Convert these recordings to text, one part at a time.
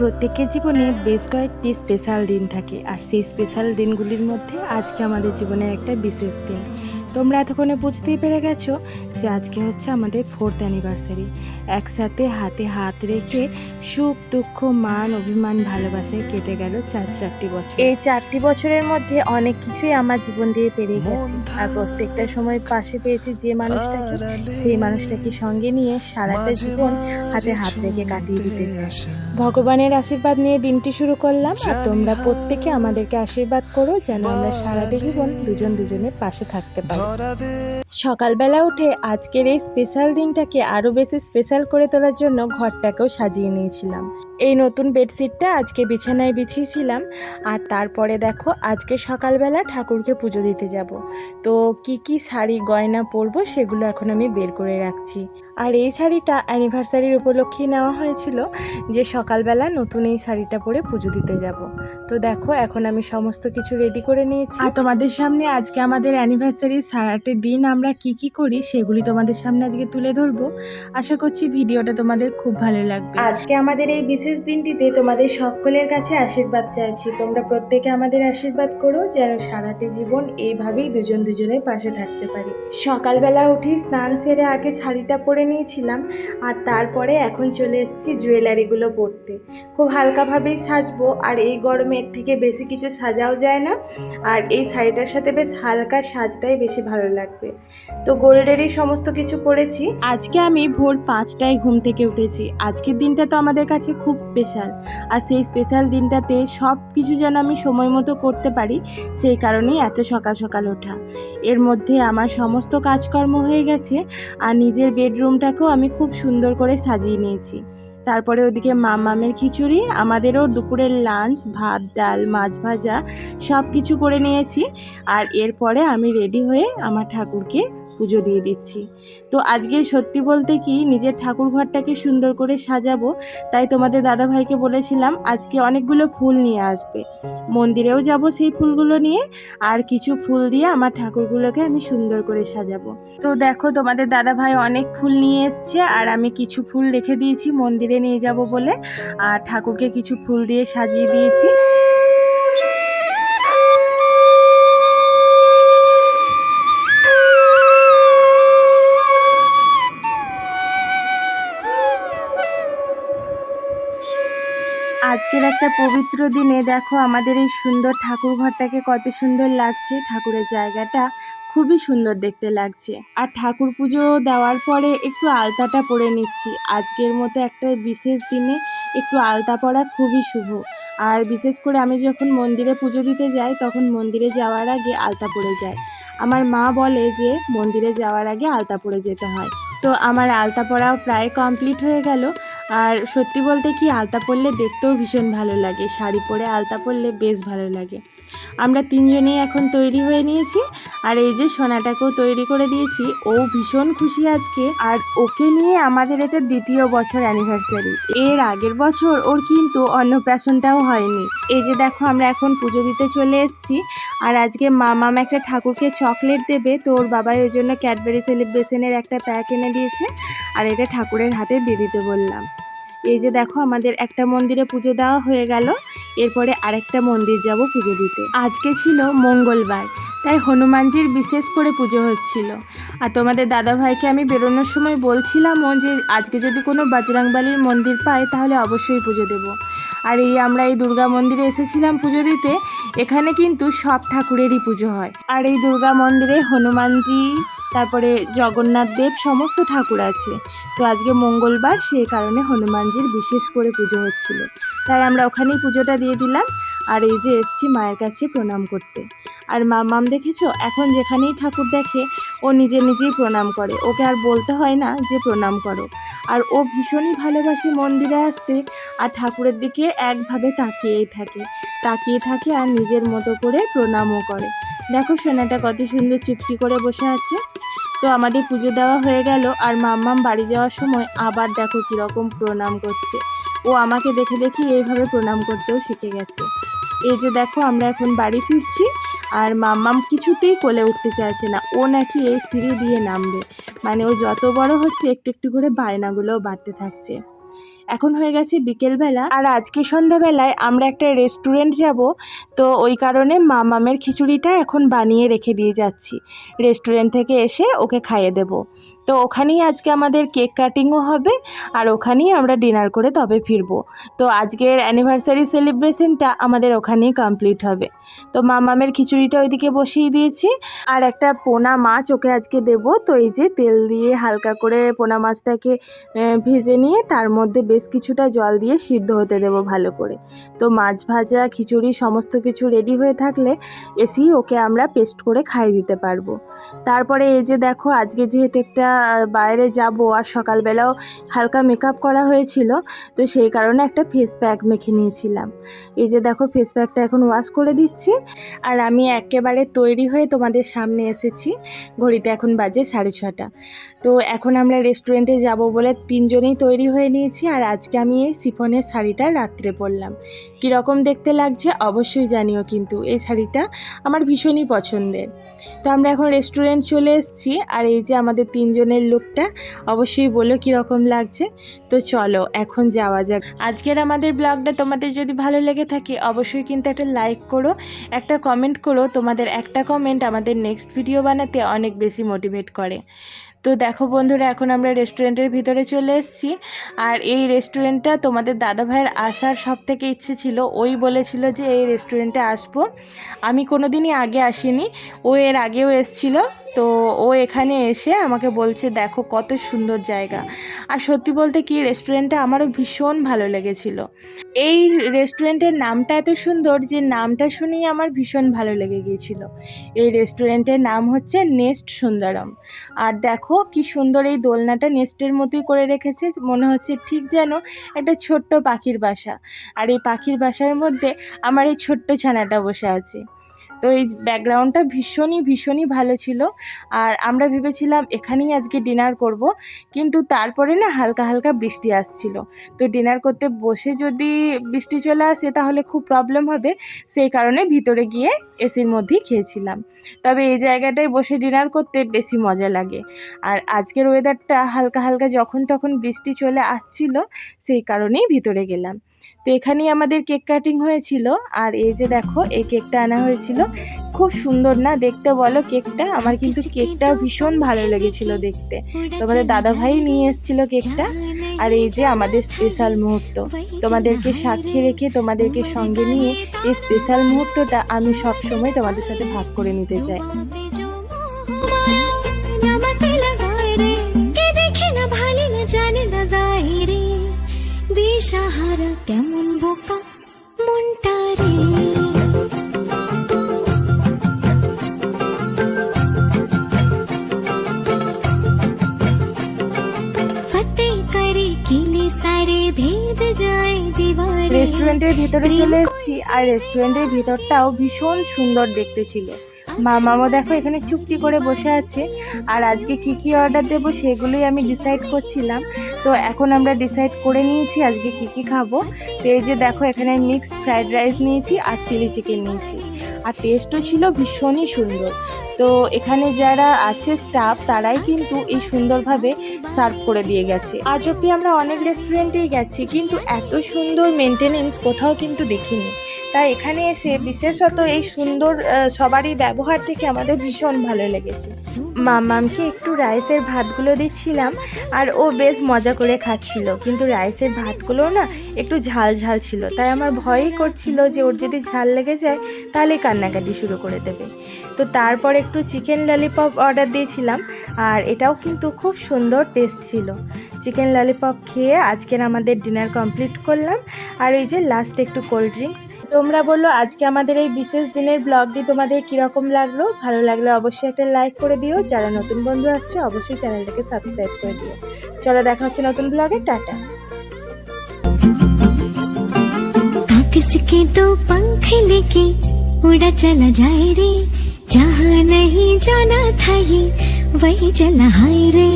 প্রত্যেকের জীবনে বেশ কয়েকটি স্পেশাল দিন থাকে। আর সেই স্পেশাল দিনগুলির মধ্যে আজকে আমাদের জীবনের একটা বিশেষ দিন। তোমরা এতক্ষণে বুঝতেই পেরে গেছো যে আজকে হচ্ছে আমাদের ফোর্থ অ্যানিভার্সারি একসাথে হাতে হাত রেখে সুখ দুঃখ মান অভিমান ভালোবাসায় কেটে গেল চার চারটি বছর। এই চারটি বছরের মধ্যে অনেক কিছুই আমার জীবন দিয়ে পেরিয়ে গেছে। আর প্রত্যেকটা সময় পাশে পেয়েছি যে মানুষটাকে সেই মানুষটাকে সঙ্গে নিয়ে সারাটা জীবন হাতে হাত রেখে কাটিয়ে দিতে চাই। ভগবানের আশীর্বাদ নিয়ে দিনটি শুরু করলাম আর তোমরা প্রত্যেকে আমাদেরকে আশীর্বাদ করো যেন আমরা সারাটা জীবন দুজন দুজনের পাশে থাকতে পারি। সকালবেলা উঠে আজকের এই স্পেশাল দিনটাকে আরও বেশি স্পেশাল করে তোলার জন্য ঘরটাকেও সাজিয়ে নিয়েছিলাম। এই নতুন বেডশিটটা আজকে বিছানায় বিছিয়েছিলাম। আর তারপরে দেখো, আজকে সকালবেলা ঠাকুরকে পুজো দিতে যাব। তো কি কি শাড়ি, গয়না পরবো সেগুলো এখন আমি বের করে রাখছি। আর এই শাড়িটা অ্যানিভার্সারির উপলক্ষেই নেওয়া হয়েছিল যে সকালবেলা নতুন এই শাড়িটা পরে পুজো দিতে যাব। তো দেখো, এখন আমি সমস্ত কিছু রেডি করে নিয়েছি। আর তোমাদের সামনে আজকে আমাদের অ্যানিভার্সারির সারাটি দিন আমরা কি কি করি সেগুলি তোমাদের সামনে আজকে তুলে ধরবো। আশা করছি ভিডিওটা তোমাদের খুব ভালো লাগবে। আজকে আমাদের এই বিশেষ দিনটিতে তোমাদের সকলের কাছে আশীর্বাদ চাইছি। তোমরা প্রত্যেকে আমাদের আশীর্বাদ করো যেন সারাটি জীবন এইভাবেই দুজন দুজনের পাশে থাকতে পারি। সকালবেলা উঠি স্নান সেরে আগে শাড়িটা পরে নিয়েছিলাম আর তারপরে এখন চলে এসেছি জুয়েলারিগুলো পরতে। খুব হালকাভাবেই সাজবো আর এই গরমে এর থেকে বেশি কিছু সাজাও যায় না। আর এই শাড়িটার সাথে বেশ হালকা সাজটাই বেশি ভালো লাগবে। তো গোল্ডেরই সমস্ত কিছু করেছি। আজকে আমি ভোর পাঁচটায় ঘুম থেকে উঠেছি। আজকের দিনটা তো আমাদের কাছে খুব স্পেশাল আর সেই স্পেশাল দিনটাতে সব কিছু যেন আমি সময় মতো করতে পারি, সেই কারণেই এত সকাল সকাল ওঠা। এর মধ্যে আমার সমস্ত কাজকর্ম হয়ে গেছে, আর নিজের বেডরুমটাকেও আমি খুব সুন্দর করে সাজিয়ে নিয়েছি। তারপরে ওদিকে মামামের খিচুড়ি, আমাদেরও দুপুরের লাঞ্চ ভাত, ডাল, মাছ ভাজা সব কিছু করে নিয়েছি। আর এরপরে আমি রেডি হয়ে আমার ঠাকুরকে পুজো দিয়ে দিচ্ছি। তো আজকে সত্যি বলতে কি, নিজের ঠাকুর ঘরটাকে সুন্দর করে সাজাবো। তাই তোমাদের দাদাভাইকে বলেছিলাম, আজকে অনেকগুলো ফুল নিয়ে আসবে। মন্দিরেও যাব সেই ফুলগুলো নিয়ে, আর কিছু ফুল দিয়ে আমার ঠাকুরগুলোকে আমি সুন্দর করে সাজাবো। তো দেখো, তোমাদের দাদাভাই অনেক ফুল নিয়ে এসছে, আর আমি কিছু ফুল রেখে দিয়েছি মন্দিরে। নিয়ে যাব বলে, আর ঠাকুরকে কিছু ফুল দিয়ে সাজিয়ে দিয়েছি। আজকের একটা পবিত্র দিনে দেখো আমাদের এই সুন্দর ঠাকুর ঘরটাকে কত সুন্দর লাগছে, ঠাকুরের জায়গাটা। খুবই সুন্দর দেখতে লাগছে। আর ঠাকুর পুজো দেওয়ার পরে একটু আলতাটা পরে নিচ্ছি। আজকের মতো একটা বিশেষ দিনে একটু আলতা পরা খুবই শুভ। আর বিশেষ করে আমি যখন মন্দিরে পুজো দিতে যাই, তখন মন্দিরে যাওয়ার আগে আলতা পরে যাই। আমার মা বলে যে, মন্দিরে যাওয়ার আগে আলতা পরে যেতে হয়। তো আমার আলতা পরাও প্রায় কমপ্লিট হয়ে গেল। আর সত্যি বলতে কি আলতা পরলে দেখতেও ভীষণ ভালো লাগে, শাড়ি পরে আলতা পরলে বেশ ভালো লাগে। আমরা তিনজনেই এখন তৈরি হয়ে নিয়েছি, আর এই যে সোনাটাকেও তৈরি করে দিয়েছি, ও ভীষণ খুশি আজকে। আর ওকে নিয়ে আমাদের এটা দ্বিতীয় বছর অ্যানিভার্সারি এর আগের বছর ওর কিন্তু অন্নপ্রাশনটাও হয়নি। এই যে দেখো আমরা এখন পুজো দিতে চলে এসেছি, আর আজকে মামাম একটা ঠাকুরকে চকলেট দেবে, তো ওর বাবাই ওই জন্য ক্যাডবেরি সেলিব্রেশনের একটা প্যাক এনে দিয়েছে, আর এটা ঠাকুরের হাতে দিয়ে দিতে বললাম। এই যে দেখো, আমাদের একটা মন্দিরে পুজো দেওয়া হয়ে গেল। এরপরে আরেকটা মন্দির যাব পুজো দিতে। আজকে ছিল মঙ্গলবার, তাই হনুমানজির বিশেষ করে পুজো হচ্ছিল। আর তোমাদের দাদাভাইকে আমি বেরোনোর সময় বলছিলামও যে, আজকে যদি কোনো বজরংবালির মন্দির পাই তাহলে অবশ্যই পুজো দেব। আর এই আমরা এই দুর্গা মন্দিরে এসেছিলাম পুজো দিতে, এখানে কিন্তু সব ঠাকুরেরই পুজো হয়। আর এই দুর্গা মন্দিরে হনুমানজি তারপরে জগন্নাথ দেব সমস্ত ঠাকুর আছে। তো আজকে মঙ্গলবার, সেই কারণে হনুমানজির বিশেষ করে পুজো হচ্ছিল। তাই আমরা ওখানেই পুজোটা দিয়ে দিলাম। আর এই যে এসছি মায়ের কাছে প্রণাম করতে। আর মামাম দেখেছ? এখন যেখানেই ঠাকুর দেখে, ও নিজে নিজেই প্রণাম করে। ওকে আর বলতে হয় না যে প্রণাম করো। আর ও ভীষণই ভালোবাসে মন্দিরে আসতে। আর ঠাকুরের দিকে একভাবে তাকিয়েই থাকে। তাকিয়ে থাকে আর নিজের মতো করে প্রণামও করে। দেখো সোনাটা কত সুন্দর চুপটি করে বসে আছে। তো আমাদের পুজো দেওয়া হয়ে গেল আর মাম্মাম বাড়ি যাওয়ার সময় আবার দেখো কীরকম প্রণাম করছে। ও আমাকে দেখে দেখি এইভাবে প্রণাম করতেও শিখে গেছে। এই যে দেখো আমরা এখন বাড়ি ফিরছি আর মাম্মাম কিছুতেই কোলে উঠতে চাইছে না। ও নাকি এই সিঁড়ি দিয়ে নামবে। মানে ও যত বড় হচ্ছে একটু একটু করে বায়নাগুলোও বাড়তে থাকছে। এখন হয়ে গেছে বিকেলবেলা। আর আজকে সন্ধ্যাবেলায় আমরা একটা রেস্টুরেন্ট যাব, তো ওই কারণে মামামের খিচুড়িটা এখন বানিয়ে রেখে দিয়ে যাচ্ছি। রেস্টুরেন্ট থেকে এসে ওকে খাইয়ে দেব। তো ওখানেই আজকে আমাদের কেক কাটিংও হবে, আর ওখানেই আমরা ডিনার করে তবে ফিরবো। তো আজকের অ্যানিভার্সারি সেলিব্রেশনটা আমাদের ওখানেই কমপ্লিট হবে। তো মামামের খিচুড়িটা ওইদিকে বসিয়ে দিয়েছি। আর একটা পোনা মাছ ওকে আজকে দেব। তো এই যে তেল দিয়ে হালকা করে পোনা মাছটাকে ভেজে নিয়ে তার মধ্যে বেশ কিছুটা জল দিয়ে সিদ্ধ হতে দেব ভালো করে। তো মাছ ভাজা, খিচুড়ি সমস্ত কিছু রেডি হয়ে থাকলে এসি ওকে আমরা পেস্ট করে খাইয়ে দিতে পারব। তারপরে এই যে দেখো, আজকে যেহেতু একটা বাইরে যাব আর সকালবেলাও হালকা মেকআপ করা হয়েছিল, তো সেই কারণে একটা ফেস প্যাক মেখে নিয়েছিলাম। এই যে দেখো ফেস প্যাকটা এখন ওয়াশ করে দিচ্ছি। আর আমি একেবারে তৈরি হয়ে তোমাদের সামনে এসেছি, ঘড়িতে এখন বাজে সাড়ে ছটা। তো এখন আমরা রেস্টুরেন্টে যাব বলে তিনজনেই তৈরি হয়ে নিয়েছি, আর আজকে আমি এই সিফনের শাড়িটা রাত্রে পরলাম। কীরকম দেখতে লাগছে অবশ্যই জানিও কিন্তু, এই শাড়িটা আমার ভীষণই পছন্দের। তো আমরা এখন রেস্টুরেন্ট চলে এসেছি। আর এই যে আমাদের তিনজনের লোকটা অবশ্যই বলো কীরকম লাগছে। তো চলো, এখন যাওয়া যাক। আজকের আমাদের ব্লগটা তোমাদের যদি ভালো লেগে থাকে, অবশ্যই কিন্তু একটা লাইক করো, একটা কমেন্ট করো। তোমাদের একটা কমেন্ট আমাদের নেক্সট ভিডিও বানাতে অনেক বেশি মোটিভেট করে। তো দেখো বন্ধুরা, এখন আমরা রেস্টুরেন্টের ভিতরে চলে এসেছি। আর এই রেস্টুরেন্টটা তোমাদের দাদা ভাইয়ের আসার সব থেকে ইচ্ছে ছিল। ওই বলেছিল যে এই রেস্টুরেন্টে আসব। আমি কোনো দিনই আগে আসিনি। ও এর আগেও এসছিল। তো ও এখানে এসে আমাকে বলছে, দেখো কত সুন্দর জায়গা। আর সত্যি বলতে কি রেস্টুরেন্টটা আমারও ভীষণ ভালো লেগেছিল। এই রেস্টুরেন্টের নামটা এত সুন্দর যে নামটা শুনেই আমার ভীষণ ভালো লেগে গিয়েছিল। এই রেস্টুরেন্টের নাম হচ্ছে নেস্ট সুন্দরম আর দেখো কি সুন্দর এই দোলনাটা নেস্টের মতোই করে রেখেছে, মনে হচ্ছে ঠিক যেন একটা ছোট্ট পাখির বাসা। আর এই পাখির বাসার মধ্যে আমার এই ছোট্ট ছানাটা বসে আছে। তো এই ব্যাকগ্রাউন্ডটা ভীষণই ভীষণই ভালো ছিল। আর আমরা ভেবেছিলাম এখানেই আজকে ডিনার করব, কিন্তু তারপরে না হালকা হালকা বৃষ্টি আসছিল। তো ডিনার করতে বসে যদি বৃষ্টি চলে আসে তাহলে খুব প্রবলেম হবে, সেই কারণে ভিতরে গিয়ে এসির মধ্যেই খেয়েছিলাম। তবে এই জায়গাটায় বসে ডিনার করতে বেশি মজা লাগে। আর আজকের ওয়েদারটা হালকা হালকা যখন তখন বৃষ্টি চলে আসছিল, সেই কারণেই ভিতরে গেলাম। তো এখানেই আমাদের কেক কাটিং হয়েছিল। আর এই যে দেখো এই কেকটা আনা হয়েছিল। খুব সুন্দর না? দেখতে বলো কেকটা। আমার কিন্তু কেকটা ভীষণ ভালো লেগেছিল দেখতে। তোমাদের দাদা ভাই নিয়ে এসেছিল কেকটা। আর এই যে আমাদের স্পেশাল মুহূর্ত। তোমাদেরকে সাক্ষী রেখে তোমাদেরকে সঙ্গে নিয়ে এই স্পেশাল মুহূর্তটা আমি সবসময় তোমাদের সাথে ভাগ করে নিতে চাই। দিশাহারা কেমন বোকা মনটা রে? রেস্টুরেন্টের ভিতরে চলে এসেছি। আর রেস্টুরেন্টের ভিতরটাও ভীষণ সুন্দর দেখতে ছিল। মা মামা দেখো এখানে চুক্তি করে বসে আছে। আর আজকে কি কি অর্ডার দেবো সেগুলোই আমি ডিসাইড করছিলাম। তো এখন আমরা ডিসাইড করে নিয়েছি আজকে কি কি খাব। তো এই যে দেখো এখানে মিক্সড ফ্রাইড রাইস নিয়েছি আর চিলি চিকেন নিয়েছি। আর টেস্টও ছিল ভীষণই সুন্দর। তো এখানে যারা আছে স্টাফ তারাই কিন্তু এই সুন্দরভাবে সার্ভ করে দিয়ে গেছে। আজ অব্দি আমরা অনেক রেস্টুরেন্টেই গেছি, কিন্তু এত সুন্দর মেনটেনেন্স কোথাও কিন্তু দেখিনি। তাই এখানে এসে বিশেষত এই সুন্দর সবারই ব্যবহার থেকে আমাদের ভীষণ ভালো লেগেছে। মামামকে একটু রাইসের ভাতগুলো দিচ্ছিলাম আর ও বেশ মজা করে খাচ্ছিল। কিন্তু রাইসের ভাতগুলো না একটু ঝাল ঝাল ছিল। তাই আমার ভয়ই করছিল যে ওর যদি ঝাল লেগে যায় তাহলে কান্নাকাটি শুরু করে দেবে। তো তারপর একটু চিকেন ললিপপ অর্ডার দিয়েছিলাম আর এটাও কিন্তু খুব সুন্দর টেস্ট ছিল চিকেন ললিপপ খেয়ে আজকের আমাদের ডিনার কমপ্লিট করলাম আর এই যে লাস্ট একটু কোল্ড ড্রিঙ্কস তোমরা বললো আজকে আমাদের এই বিশেষ দিনের ব্লগটি তোমাদের কীরকম লাগলো ভালো লাগলে অবশ্যই একটা লাইক করে দিও যারা নতুন বন্ধু আসছে অবশ্যই চ্যানেলটাকে সাবস্ক্রাইব করে দিও চলো দেখা হচ্ছে নতুন ব্লগে টাটা आकाश के दो पंख लेके उड़ा चला जाए रे जहाँ नहीं जाना था ये वही चला हाय रे।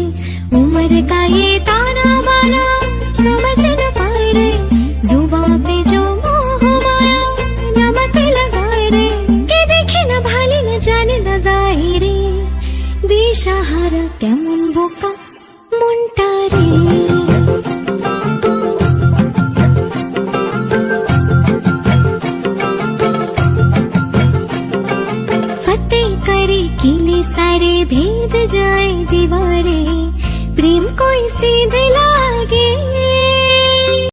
उम्र का ये ताना बाना समझ न पाए रे। जुबा पे कोई सीध लागे